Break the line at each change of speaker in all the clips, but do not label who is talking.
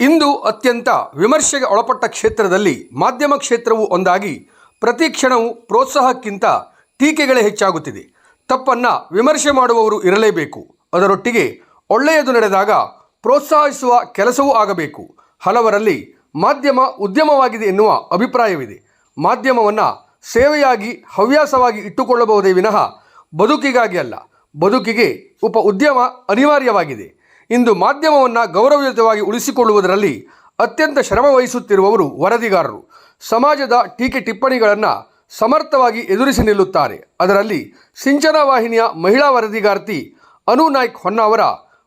ಇಂದು ಅತ್ಯಂತ ವಿಮರ್ಶೆಗೆ ಒಳಪಟ್ಟ ಕ್ಷೇತ್ರದಲ್ಲಿ ಮಾಧ್ಯಮ ಕ್ಷೇತ್ರವು ಒಂದಾಗಿ ಪ್ರತಿ ಕ್ಷಣವು ಪ್ರೋತ್ಸಾಹಕ್ಕಿಂತ ಟೀಕೆಗಳೇ ಹೆಚ್ಚಾಗುತ್ತಿದೆ. ತಪ್ಪನ್ನು ವಿಮರ್ಶೆ ಮಾಡುವವರು ಇರಲೇಬೇಕು. ಅದರೊಟ್ಟಿಗೆ ಒಳ್ಳೆಯದು ನಡೆದಾಗ ಪ್ರೋತ್ಸಾಹಿಸುವ ಕೆಲಸವೂ ಆಗಬೇಕು. ಹಲವರಲ್ಲಿ ಮಾಧ್ಯಮ ಉದ್ಯಮವಾಗಿದೆ ಎನ್ನುವ ಅಭಿಪ್ರಾಯವಿದೆ. ಮಾಧ್ಯಮವನ್ನು ಸೇವೆಯಾಗಿ, ಹವ್ಯಾಸವಾಗಿ ಇಟ್ಟುಕೊಳ್ಳಬಹುದೇ ವಿನಃ ಬದುಕಿಗಾಗಿ ಅಲ್ಲ, ಬದುಕಿಗೆ ಉಪ, ಉದ್ಯಮ ಅನಿವಾರ್ಯವಾಗಿದೆ. ಇಂದು ಮಾಧ್ಯಮವನ್ನು ಗೌರವಯುತವಾಗಿ ಉಳಿಸಿಕೊಳ್ಳುವುದರಲ್ಲಿ ಅತ್ಯಂತ ಶ್ರಮ ವಹಿಸುತ್ತಿರುವವರು ವರದಿಗಾರರು. ಸಮಾಜದ ಟೀಕೆ ಟಿಪ್ಪಣಿಗಳನ್ನು ಸಮರ್ಥವಾಗಿ ಎದುರಿಸಿ ನಿಲ್ಲುತ್ತಾರೆ. ಅದರಲ್ಲಿ ಸಿಂಚನ ವಾಹಿನಿಯ ಮಹಿಳಾ ವರದಿಗಾರ್ತಿ ಅನು ನಾಯ್ಕ್ ಹೊನ್ನಾವರ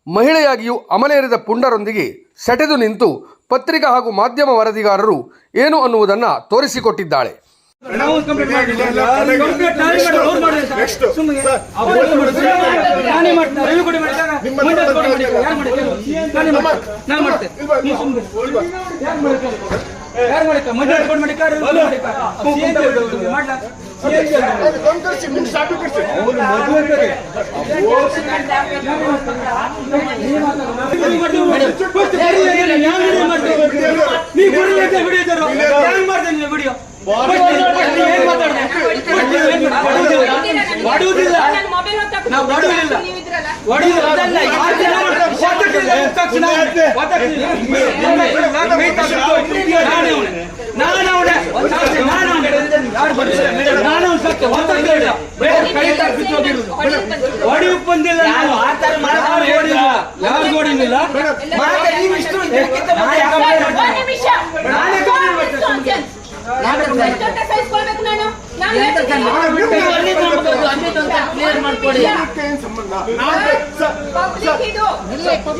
ಮಹಿಳೆಯಾಗಿಯೂ ಅಮಲೇರಿದ ಪುಂಡರೊಂದಿಗೆ ಸೆಟೆದು ನಿಂತು ಪತ್ರಿಕಾ ಹಾಗೂ ಮಾಧ್ಯಮ ವರದಿಗಾರರು ಏನು ಅನ್ನುವುದನ್ನು ತೋರಿಸಿಕೊಟ್ಟಿದ್ದಾಳೆ.
ಸುಮ್ಮನೆ ವಿಡಿಯೋ ಏನ್ ಮಾತಾಡ್ದೆ ನಾವು ಹೊಡೆಯೋಕ್ ಬಂದಿಲ್ಲ ನಾನು. ಯಾರು ಮಾಡ್ತೀನಿ.
ನಿಮಿಷ.
ನಾನೇ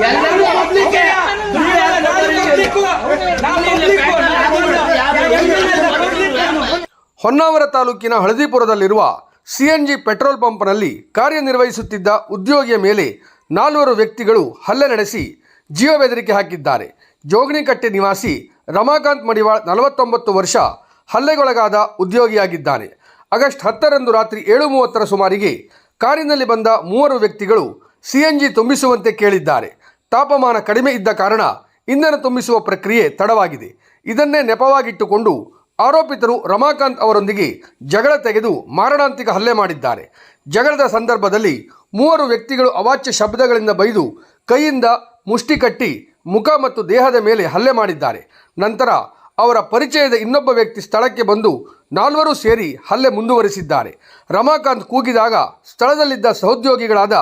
ಎಲ್ಲರೂ ಪಬ್ಲಿಕ್
ಹೊನ್ನಾವರ ತಾಲೂಕಿನ ಹಳದಿಪುರದಲ್ಲಿರುವ ಸಿಎನ್ಜಿ ಪೆಟ್ರೋಲ್ ಪಂಪ್ನಲ್ಲಿ ಕಾರ್ಯನಿರ್ವಹಿಸುತ್ತಿದ್ದ ಉದ್ಯೋಗಿಯ ಮೇಲೆ ನಾಲ್ವರು ವ್ಯಕ್ತಿಗಳು ಹಲ್ಲೆ ನಡೆಸಿ ಜೀವ ಬೆದರಿಕೆ ಹಾಕಿದ್ದಾರೆ. ಜೋಗಣಿಕಟ್ಟೆ ನಿವಾಸಿ ರಮಾಕಾಂತ್ ಮಡಿವಾಳ್ ನಲವತ್ತೊಂಬತ್ತು ವರ್ಷ ಹಲ್ಲೆಗೊಳಗಾದ ಉದ್ಯೋಗಿಯಾಗಿದ್ದಾನೆ. ಆಗಸ್ಟ್ ಹತ್ತರಂದು ರಾತ್ರಿ ಏಳು ಮೂವತ್ತರ ಸುಮಾರಿಗೆ ಕಾರಿನಲ್ಲಿ ಬಂದ ಮೂವರು ವ್ಯಕ್ತಿಗಳು ಸಿಎನ್ಜಿ ತುಂಬಿಸುವಂತೆ ಕೇಳಿದ್ದಾರೆ. ತಾಪಮಾನ ಕಡಿಮೆ ಇದ್ದ ಕಾರಣ ಇಂಧನ ತುಂಬಿಸುವ ಪ್ರಕ್ರಿಯೆ ತಡವಾಗಿದೆ. ಇದನ್ನೇ ನೆಪವಾಗಿಟ್ಟುಕೊಂಡು ಆರೋಪಿತರು ರಮಾಕಾಂತ್ ಅವರೊಂದಿಗೆ ಜಗಳ ತೆಗೆದು ಮಾರಣಾಂತಿಕ ಹಲ್ಲೆ ಮಾಡಿದ್ದಾರೆ. ಜಗಳದ ಸಂದರ್ಭದಲ್ಲಿ ಮೂವರು ವ್ಯಕ್ತಿಗಳು ಅವಾಚ್ಯ ಶಬ್ದಗಳಿಂದ ಬೈದು ಕೈಯಿಂದ ಮುಷ್ಟಿ ಕಟ್ಟಿ ಮುಖ ಮತ್ತು ದೇಹದ ಮೇಲೆ ಹಲ್ಲೆ ಮಾಡಿದ್ದಾರೆ. ನಂತರ ಅವರ ಪರಿಚಯದ ಇನ್ನೊಬ್ಬ ವ್ಯಕ್ತಿ ಸ್ಥಳಕ್ಕೆ ಬಂದು ನಾಲ್ವರು ಸೇರಿ ಹಲ್ಲೆ ಮುಂದುವರಿಸಿದ್ದಾರೆ. ರಮಾಕಾಂತ್ ಕೂಗಿದಾಗ ಸ್ಥಳದಲ್ಲಿದ್ದ ಸಹೋದ್ಯೋಗಿಗಳಾದ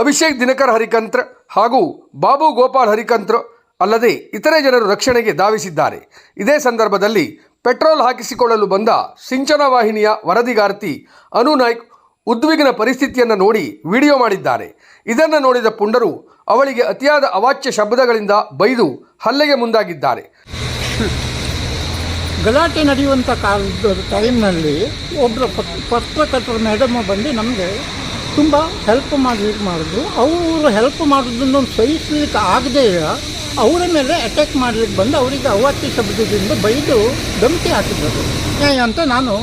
ಅಭಿಷೇಕ್ ದಿನಕರ್ ಹರಿಕಂತ್ರ ಹಾಗೂ ಬಾಬು ಗೋಪಾಲ್ ಹರಿಕಂತ್ರ ಅಲ್ಲದೆ ಇತರೆ ಜನರು ರಕ್ಷಣೆಗೆ ಧಾವಿಸಿದ್ದಾರೆ. ಇದೇ ಸಂದರ್ಭದಲ್ಲಿ ಪೆಟ್ರೋಲ್ ಹಾಕಿಸಿಕೊಳ್ಳಲು ಬಂದ ಸಿಂಚನ ವಾಹಿನಿಯ ವರದಿಗಾರ್ತಿ ಅನು ನಾಯ್ಕ್ ಉದ್ವಿಗ್ನ ಪರಿಸ್ಥಿತಿಯನ್ನು ನೋಡಿ ವಿಡಿಯೋ ಮಾಡಿದ್ದಾರೆ. ಇದನ್ನು ನೋಡಿದ ಪುಂಡರು ಅವಳಿಗೆ ಅತಿಯಾದ ಅವಾಚ್ಯ ಶಬ್ದಗಳಿಂದ ಬೈದು ಹಲ್ಲೆಗೆ ಮುಂದಾಗಿದ್ದಾರೆ.
ಗಲಾಟೆ ನಡೆಯುವಂಥ ಕಾಲದ ಟೈಮ್ನಲ್ಲಿ ಒಬ್ಬರು ಪತ್ರಕರ್ತರ ಮೇಡಮ್ ಬಂದು ನಮಗೆ ತುಂಬ ಹೆಲ್ಪ್ ಮಾಡಲಿಕ್ಕೆ ಮಾಡಿದ್ರು. ಅವರು ಹೆಲ್ಪ್ ಮಾಡೋದನ್ನು ಸಹಿಸಲಿಕ್ಕೆ ಆಗದೇ ಅವರ ಮೇಲೆ ಅಟ್ಯಾಕ್ ಮಾಡಲಿಕ್ಕೆ ಬಂದು ಅವರಿಗೆ ಅವಾಚ್ಯ ಶಬ್ದದಿಂದ ಬೈದು ಧಮಕಿ ಹಾಕಿದರು. ಅಂತ ನಾನು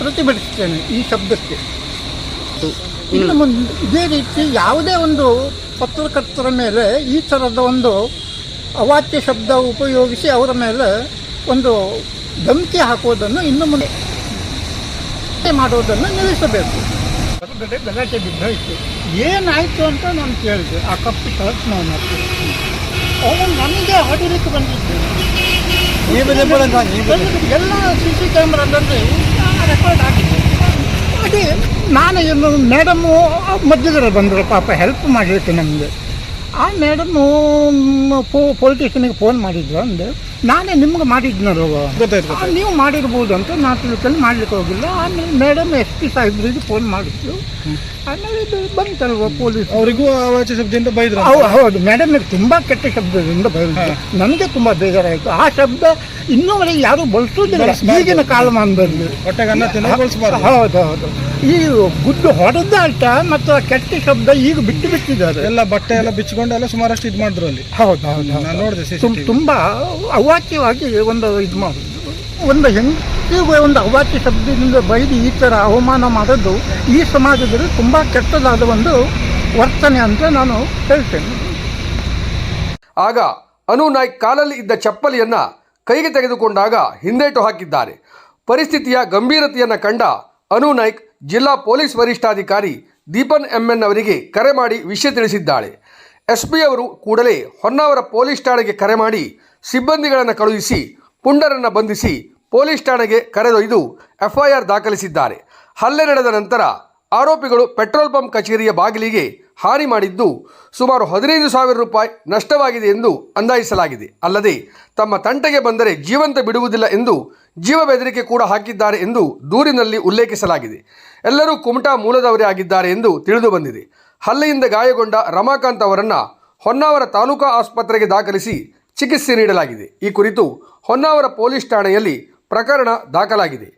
ಪ್ರತಿಭಟಿಸ್ತೇನೆ ಈ ಶಬ್ದಕ್ಕೆ. ಇನ್ನು ಮುಂದೆ ಇದೇ ರೀತಿ ಯಾವುದೇ ಒಂದು ಪತ್ರಕರ್ತರ ಮೇಲೆ ಈ ಥರದ ಒಂದು ಅವಾಚ್ಯ ಶಬ್ದ ಉಪಯೋಗಿಸಿ ಅವರ ಮೇಲೆ ಒಂದು ಧಮಕಿ ಹಾಕೋದನ್ನು ಇನ್ನು ಮುಂದೆ ಮಾಡೋದನ್ನು ನಿಲ್ಲಿಸಬೇಕು. ಹೊರಗಡೆ ಗಲಾಟೆ ಬಿದ್ದೋಯ್ತು. ಏನಾಯಿತು ಅಂತ ನಾನು ಕೇಳಿದೆ. ಆ ಕಪ್ಪು ಕಳ್ಸಿ ನಾನು ಅವನು ನನಗೆ ಹೊಡಿಲಿಕ್ಕೆ ಬಂದಿದ್ದೆ. ಎಲ್ಲ ಸಿ ಸಿ ಕ್ಯಾಮ್ರಾದಲ್ಲಿ ರೆಕಾರ್ಡ್ ಆಗಿದೆ. ಅದೇ ನಾನು ಇನ್ನು ಮೇಡಮು ಮಧ್ಯದಲ್ಲಿ ಬಂದರು. ಪಾಪ ಹೆಲ್ಪ್ ಮಾಡಲಿಕ್ಕೆ ನಮಗೆ. ಆ ಮೇಡಮು ಪೋ ಫೋನ್ ಮಾಡಿದ್ರು ಅಂದೆ. ನಾನೇ ನಿಮ್ಗೆ ಮಾಡಿದ್ನಲ್ಲ? ಗೊತ್ತಾಯ್ತು ನೀವು ಮಾಡಿರ್ಬೋದು ಅಂತ ನಾ ತಿಳ್ಕೊಂಡು ಮಾಡ್ಲಿಕ್ಕೆ ಹೋಗಿಲ್ಲ. ಆಮೇಲೆ ಮೇಡಮ್ ಎಸ್ ಪಿ ಸಾಹೇಬ್ರಿಗೆ ಫೋನ್ ಮಾಡಿದ್ರು. ಆಮೇಲೆ ಇದು ಬಂತಲ್ವ ಪೊಲೀಸ್?
ಅವರಿಗೂ ಅವಾಚ್ಯ ಶಬ್ದದಿಂದ ಬೈದ್ರು
ಹೌದು ಹೌದು ಮೇಡಮ್ ತುಂಬ ಕೆಟ್ಟ ಶಬ್ದದಿಂದ ಬೈದ್ರು. ನನಗೆ ತುಂಬ ಬೇಜಾರಾಯಿತು. ಆ ಶಬ್ದ ಇನ್ನೂವರೆಗೆ ಯಾರು ಬಳಸೋದಿಲ್ಲ. ಈಗಿನ ಕಾಲಮಾನದಲ್ಲಿ ಹೌದು ಹೌದು. ಈ ಗುದ್ದು ಹೊಡೆದಾಟ ಮತ್ತು ಆ ಕೆಟ್ಟ ಶಬ್ದ ಈಗ ಬಿಟ್ಟು ಬಿಟ್ಟಿದ್ದಾರೆ.
ಎಲ್ಲ ಬಟ್ಟೆ ಎಲ್ಲ ಬಿಚ್ಕೊಂಡು ಎಲ್ಲ ಸುಮಾರಷ್ಟು ಇದು ಮಾಡಿದ್ರು ಅಲ್ಲಿ.
ಹೌದು ಹೌದು
ನಾನು ನೋಡಿದೆ
ತುಂಬ
CCTV.
ತುಂಬ ಅವಾಚ್ಯವಾಗಿ ಒಂದು ಇದು ಮಾಡೋದು ಒಂದು ಹೆಂಗೆ ಒಂದು ಅವಾಕ್ಯ ಶಬ್ದದಿಂದ ಬೈದು ಈ ಥರ ಅವಮಾನ ಮಾಡೋದು ಈ ಸಮಾಜದಲ್ಲಿ ತುಂಬ ಕೆಟ್ಟದಾದ ಒಂದು ವರ್ತನೆ ಅಂತ ನಾನು ಹೇಳ್ತೇನೆ.
ಆಗ ಅನು ನಾಯ್ಕ್ ಕಾಲಲ್ಲಿ ಇದ್ದ ಚಪ್ಪಲಿಯನ್ನು ಕೈಗೆ ತೆಗೆದುಕೊಂಡಾಗ ಹಿಂದೇಟು ಹಾಕಿದ್ದಾರೆ. ಪರಿಸ್ಥಿತಿಯ ಗಂಭೀರತೆಯನ್ನು ಕಂಡ ಅನು ನಾಯ್ಕ್ ಜಿಲ್ಲಾ ಪೊಲೀಸ್ ವರಿಷ್ಠಾಧಿಕಾರಿ ದೀಪನ್ ಎಂಎನ್ ಅವರಿಗೆ ಕರೆ ಮಾಡಿ ವಿಷಯ ತಿಳಿಸಿದ್ದಾಳೆ. ಎಸ್ ಪಿ ಅವರು ಕೂಡಲೇ ಹೊನ್ನಾವರ ಪೊಲೀಸ್ ಠಾಣೆಗೆ ಕರೆ ಮಾಡಿ ಸಿಬ್ಬಂದಿಗಳನ್ನು ಕಳುಹಿಸಿ, ಪುಂಡರನ್ನು ಬಂಧಿಸಿ ಪೊಲೀಸ್ ಠಾಣೆಗೆ ಕರೆದೊಯ್ದು ಎಫ್ಐಆರ್ ದಾಖಲಿಸಿದ್ದಾರೆ. ಹಲ್ಲೆ ನಡೆದ ನಂತರ ಆರೋಪಿಗಳು ಪೆಟ್ರೋಲ್ ಪಂಪ್ ಕಚೇರಿಯ ಬಾಗಿಲಿಗೆ ಹಾನಿ ಮಾಡಿದ್ದು ಸುಮಾರು ಹದಿನೈದು ಸಾವಿರ ರೂಪಾಯಿ ನಷ್ಟವಾಗಿದೆ ಎಂದು ಅಂದಾಜಿಸಲಾಗಿದೆ. ಅಲ್ಲದೆ ತಮ್ಮ ತಂಟೆಗೆ ಬಂದರೆ ಜೀವಂತ ಬಿಡುವುದಿಲ್ಲ ಎಂದು ಜೀವ ಬೆದರಿಕೆ ಕೂಡ ಹಾಕಿದ್ದಾರೆ ಎಂದು ದೂರಿನಲ್ಲಿ ಉಲ್ಲೇಖಿಸಲಾಗಿದೆ. ಎಲ್ಲರೂ ಕುಮಟಾ ಮೂಲದವರೇ ಆಗಿದ್ದಾರೆ ಎಂದು ತಿಳಿದು ಬಂದಿದೆ. ಹಲ್ಲೆಯಿಂದ ಗಾಯಗೊಂಡ ರಮಾಕಾಂತ್ ಅವರನ್ನು ಹೊನ್ನಾವರ ತಾಲೂಕಾ ಆಸ್ಪತ್ರೆಗೆ ದಾಖಲಿಸಿ ಚಿಕಿತ್ಸೆ ನೀಡಲಾಗಿದೆ. ಈ ಕುರಿತು ಹೊನ್ನಾವರ ಪೊಲೀಸ್ ಠಾಣೆಯಲ್ಲಿ ಪ್ರಕರಣ ದಾಖಲಾಗಿದೆ.